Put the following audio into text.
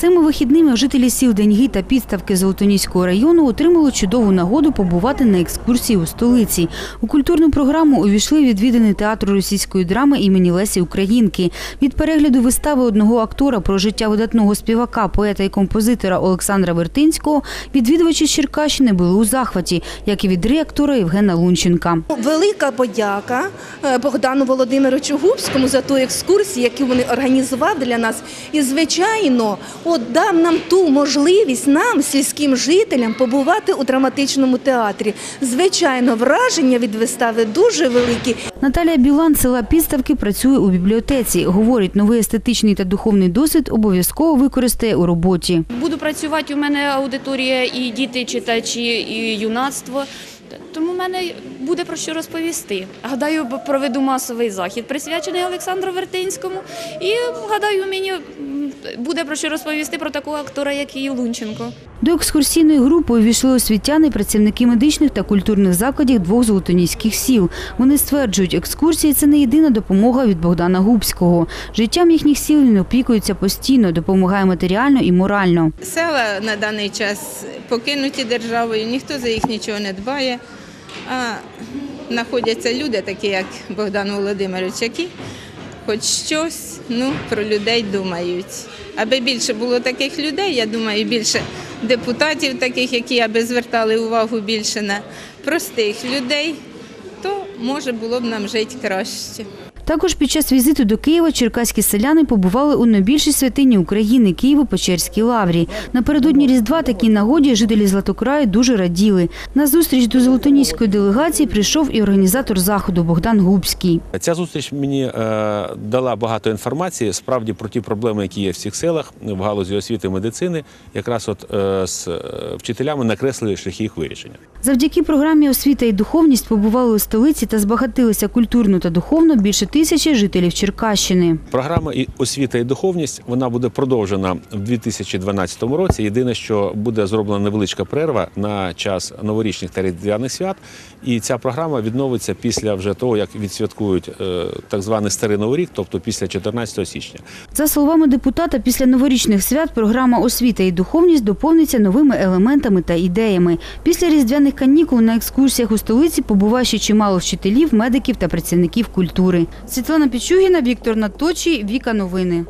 Цими вихідними жителі сіл Деньги та підставки Золотоніського району отримали чудову нагоду побувати на екскурсії у столиці. У культурну програму увійшли відвідини театру російської драми імені Лесі Українки. Від перегляду вистави одного актора про життя видатного співака, поета і композитора Олександра Вертинського відвідувачі Черкащини були у захваті, як і від реактора Євгена Лунченка. Велика подяка е, Богдану Володимировичу Губському за ту екскурсію, яку вони організував для нас. І, звичайно, от дав нам ту можливість нам, сільським жителям, побувати у драматичному театрі. Звичайно, враження від вистави дуже великі. Наталія Білан села Підставки працює у бібліотеці. Говорить, новий естетичний та духовний досвід обов'язково використає у роботі. Буду працювати, у мене аудиторія і діти, читачі, і юнацтво. Тому в мене буде про що розповісти. Гадаю, проведу масовий захід, присвячений Олександру Вертинському. І гадаю, мені буде про що розповісти про такого актора, як і Лунченко. До екскурсійної групи увійшли освітяни, працівники медичних та культурних закладів двох золотоніських сіл. Вони стверджують, екскурсії це не єдина допомога від Богдана Губського. Життям їхніх сіл він опікується постійно, допомагає матеріально і морально. Села на даний час покинуті державою, ніхто за їх нічого не дбає. А знаходяться люди, такі як Богдан Володимирович, які хоч щось ну, про людей думають. Аби більше було таких людей, я думаю, більше депутатів, таких, які аби звертали увагу більше на простих людей, то може було б нам жити краще. Також під час візиту до Києва черкаські селяни побували у найбільшій святині України Києво-Печерській лаврі. Напередодні Різдва такій нагоді жителі Златокраю дуже раділи. На зустріч до Золотоніської делегації прийшов і організатор заходу Богдан Губський. Ця зустріч мені е, дала багато інформації справді про ті проблеми, які є в всіх селах в галузі освіти медицини. Якраз от е, з е, вчителями накреслили шляхи їх вирішення. Завдяки програмі освіта і духовність побували у столиці та збагатилися культурно та духовно більше тисячі жителів Черкащини. Програма і освіта і духовність вона буде продовжена в 2012 році. Єдине, що буде зроблена невеличка перерва на час новорічних та різдвяних свят, і ця програма відновиться після вже того, як відсвяткують е, так званий старий новий рік, тобто після 14 січня. За словами депутата, після новорічних свят програма освіта і духовність доповниться новими елементами та ідеями. Після різдвяних канікул на екскурсіях у столиці побуває ще чимало вчителів, медиків та працівників культури. Світлана Пічугіна, Віктор Наточий, Віка Новини.